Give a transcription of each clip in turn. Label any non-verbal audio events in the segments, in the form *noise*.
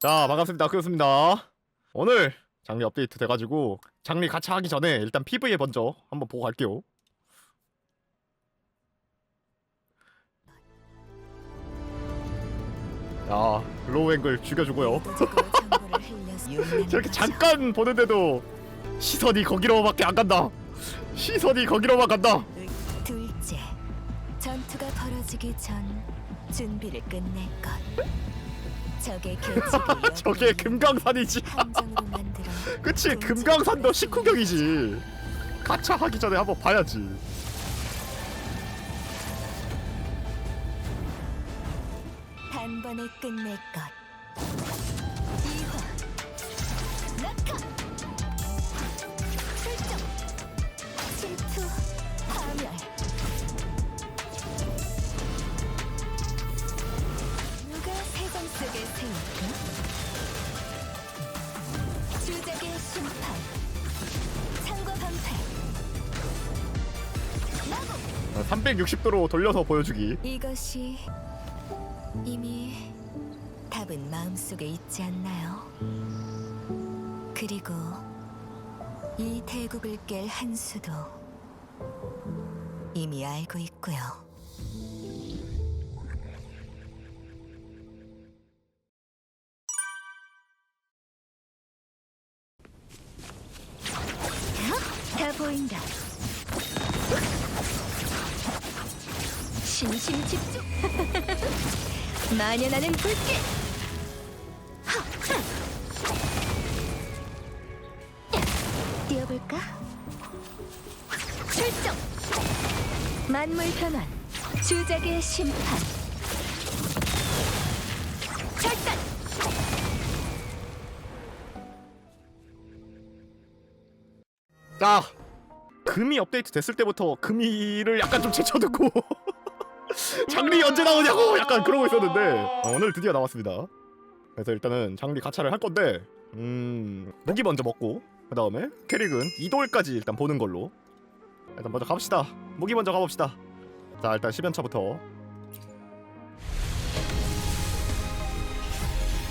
자 반갑습니다. 크였습니다. 오늘 장리 업데이트 돼가지고 장리 같이 하기 전에 일단 PV에 먼저 한번 보고 갈게요. 야 로우 앵글 죽여주고요. *laughs* 저렇게 잠깐 보는데도 시선이 거기로밖에 안 간다. 시선이 거기로만 간다. 둘째, 전투가 벌어지기 전 준비를 끝낼 것. 적의 저게 *laughs* 금강산이지 함정으로 만들어. *laughs* 그치 금강산도 식후경이지 가차 하기 전에 한번 봐야지 단번에 끝낼 것. 360도로 돌려서 보여주기 이것이 이미 답은 마음속에 있지 않나요? 그리고 이 대국을 깰 한 수도 이미 알고 있고요. 신심 집중. *laughs* 만연하는 불길. 뛰어볼까? 출정. 만물 변환. 주작의 심판. 절단. 자 금이 업데이트 됐을 때부터 금이를 약간 좀 제쳐두고 *laughs* 장리 언제 나오냐고 약간 그러고 있었는데. 어, 오늘 드디어 나왔습니다. 그래서 일단은 장리 가차를 할 건데 음 무기 먼저 먹고 그 다음에 캐릭은 이돌까지 일단 보는 걸로. 일단 먼저 가봅시다. 무기 먼저 가봅시다. 자 일단 10연차부터.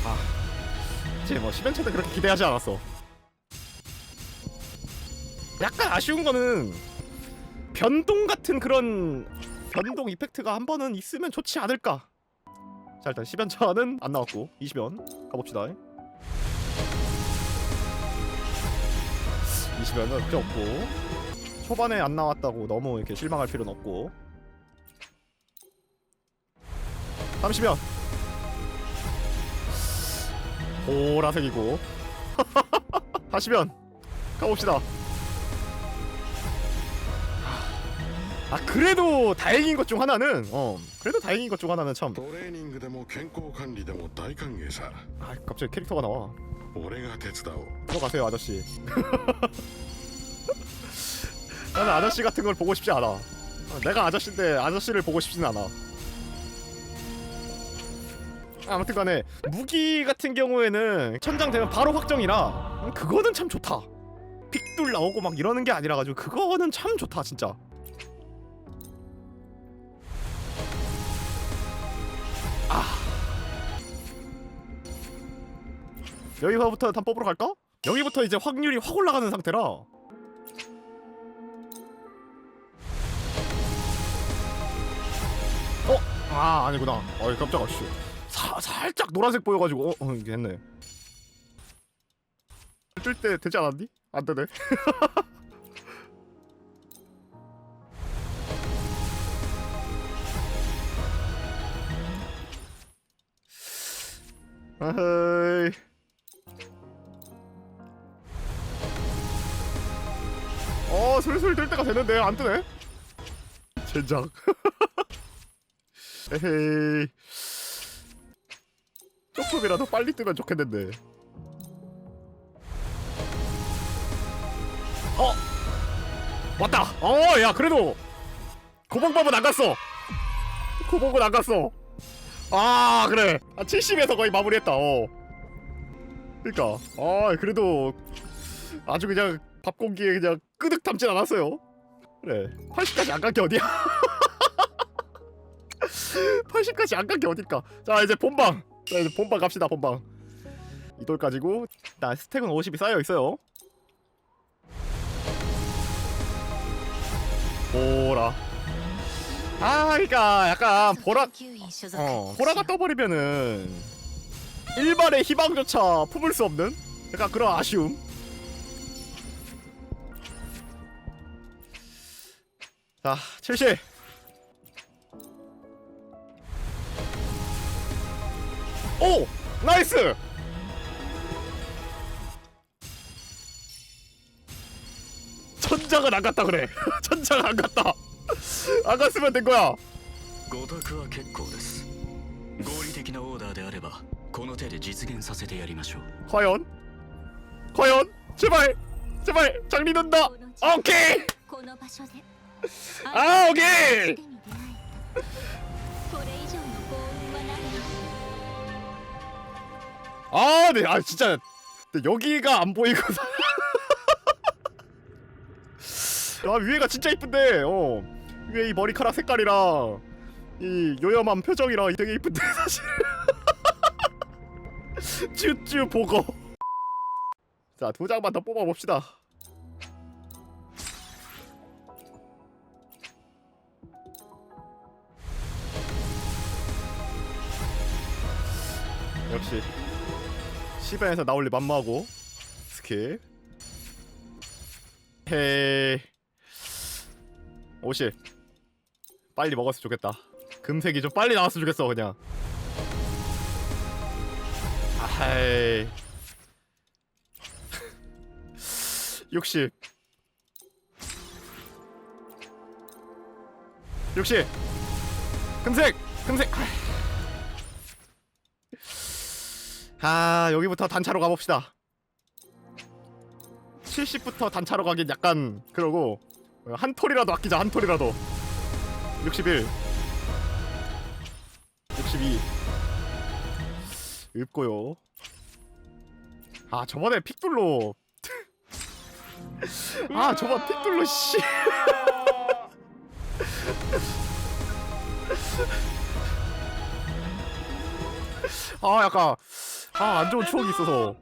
아 이제 뭐 10연차도 그렇게 기대하지 않았어. 약간 아쉬운 거는 변동 같은 그런 변동 이펙트가 한 번은 있으면 좋지 않을까. 자 일단 10연차는 안 나왔고 20연 가봅시다. 20연은 필요 없고 초반에 안 나왔다고 너무 이렇게 실망할 필요는 없고 30연 보라색이고 *laughs* 40연 가봅시다. 아 그래도 다행인 것 중 하나는 어 그래도 다행인 것 중 하나는 참 トレーニングでも健康管理でも大歓迎さ 아, 갑자기 캐릭터가 나와 俺が手伝おう 들어가세요 아저씨 *laughs* 나는 아저씨 같은 걸 보고 싶지 않아 어, 내가 아저씨인데 아저씨를 보고 싶진 않아 아무튼 간에 무기 같은 경우에는 천장 되면 바로 확정이라 음, 그거는 참 좋다 픽돌 나오고 막 이러는 게 아니라 가지고 그거는 참 좋다 진짜 여기서부터 단 뽑으러 갈까? 여기부터 이제 확률이 확 올라가는 상태라 어? 아 아니구나 어이 깜짝아 씨 사, 살짝 노란색 보여가지고 어? 어 이게 했네 뜰때 되지 않았니? 안 되네 *laughs* 아헤이 어 슬슬 뜰 때가 되는데 안 뜨네. 젠장 *laughs* 에헤이. 조금이라도 빨리 뜨면 좋겠는데. 어? 왔다. 어 야 그래도 고봉밥은 안 갔어. 고봉은 안 갔어. 아 그래. 아 70에서 거의 마무리했다. 어. 그니까. 아 그래도 아주 그냥 밥 공기에 그냥 끄득 담진 않았어요. 그래 80까지 안 간 게 어디야? *laughs* 80까지 안 간 게 어딜까? 자 이제 본방. 자 이제 본방 갑시다 본방. 이돌 가지고 나 스택은 50이 쌓여 있어요. 보라. 아, 그러니까 약간 보라 어 보라가 떠버리면은 일반의 희망조차 품을 수 없는 약간 그런 아쉬움. 자, 70. 오! 나이스! 천장은 안 갔다 그래. *laughs* 천장 안 갔다. 안 갔으면 된 거야. ご託は結構です合理的なオーダーであればこの手で実現させてやりましょう 과연? 과연? 제발! 제발! 장리 된다! 오케이! この場所で 아, 오케이! 手に出会えたこれ以上の幸運はないよ 아, 네, 아 진짜 근데 여기가 안 보이고 *laughs* 아 위에가 진짜 이쁜데 어 위에 이 머리카락 색깔이랑 이 요염한 표정이랑 되게 이쁜데 *laughs* 사실 쭈쭈 보고 자 두 장만 더 뽑아 봅시다 역시 10엔에서 나올리 만무하고 스킵 헤이. 50 빨리 먹었으면 좋겠다. 금색이 좀 빨리 나왔으면 좋겠어 그냥. 아이. 60 60 금색! 금색! 아 여기부터 단차로 가봅시다. 70부터 단차로 가긴 약간 그러고 어, 한 톨이라도 아끼자 한 톨이라도. 61 62 읊고요. 아 저번에 픽둘로. *laughs* 아 저번 픽둘로 씨. *laughs* 아 약간 아 안 좋은 추억이 있어서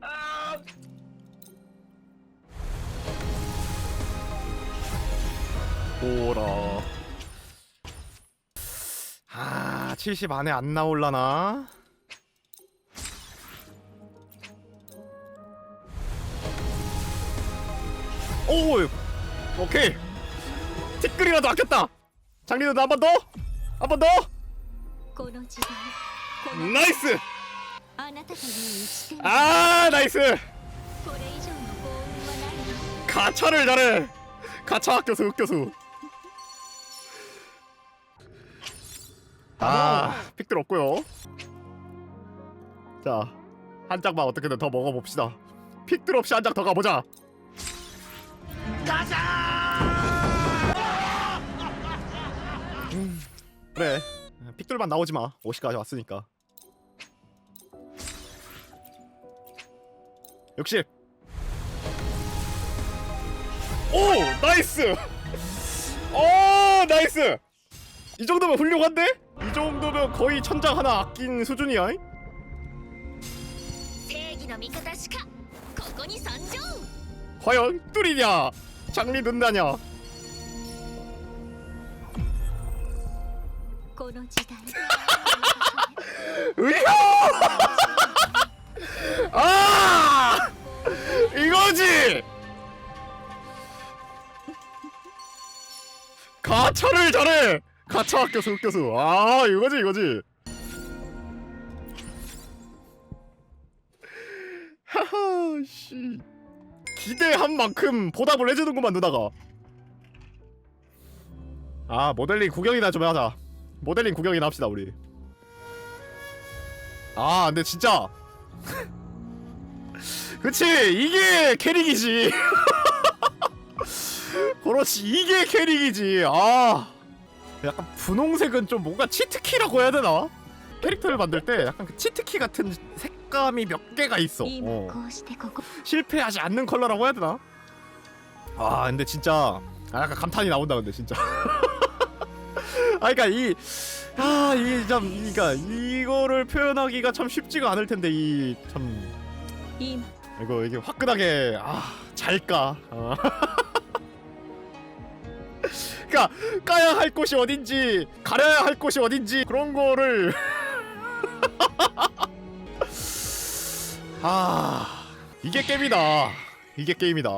오라 아70 안에 안 나올라나 오 오케이 티끌이라도 아꼈다 장리도 한번 더? 한 번 더? この時代この 나이스 あなたという一点 아 나이스. 가차를 잘해. 가차 학교수 흑교수. 아 픽들 없고요. 자한 장만 어떻게든 더 먹어봅시다. 픽들 없이 한 장 더 가보자. 가자! 음, 그래. 픽들만 나오지마. 50까지 왔으니까. 60 오 나이스 오 나이스 이 정도면 훌륭한데? 이 정도면 거의 천장 하나 아낀 수준이야 正義の味方しかここに参上 과연 뚫리냐 장리 는다냐 この時代 *laughs* 으효 가차를 잘해. 가차 학교수 흑교수 아 이거지 이거지. 하하 씨. 기대한 만큼 보답을 해주는구만 누나가. 아 모델링 구경이나 좀 하자. 모델링 구경이나 합시다 우리. 아 근데 진짜. *laughs* 그치 이게 캐릭이지 *laughs* 그렇지 이게 캐릭이지 아 약간 분홍색은 좀 뭔가 치트키라고 해야 되나? 캐릭터를 만들 때 약간 그 치트키 같은 색감이 몇 개가 있어 어. 실패하지 않는 컬러라고 해야 되나? 아 근데 진짜 아, 약간 감탄이 나온다 근데 진짜 *laughs* 아 그러니까 이 아, 이게 참 그러니까 이거를 표현하기가 참 쉽지가 않을 텐데 이 참 이거 이게 화끈하게 아 잘까 아. *laughs* 그니까 까야 할 곳이 어딘지 가려야 할 곳이 어딘지 그런 거를. *laughs* 아 이게 게임이다. 이게 게임이다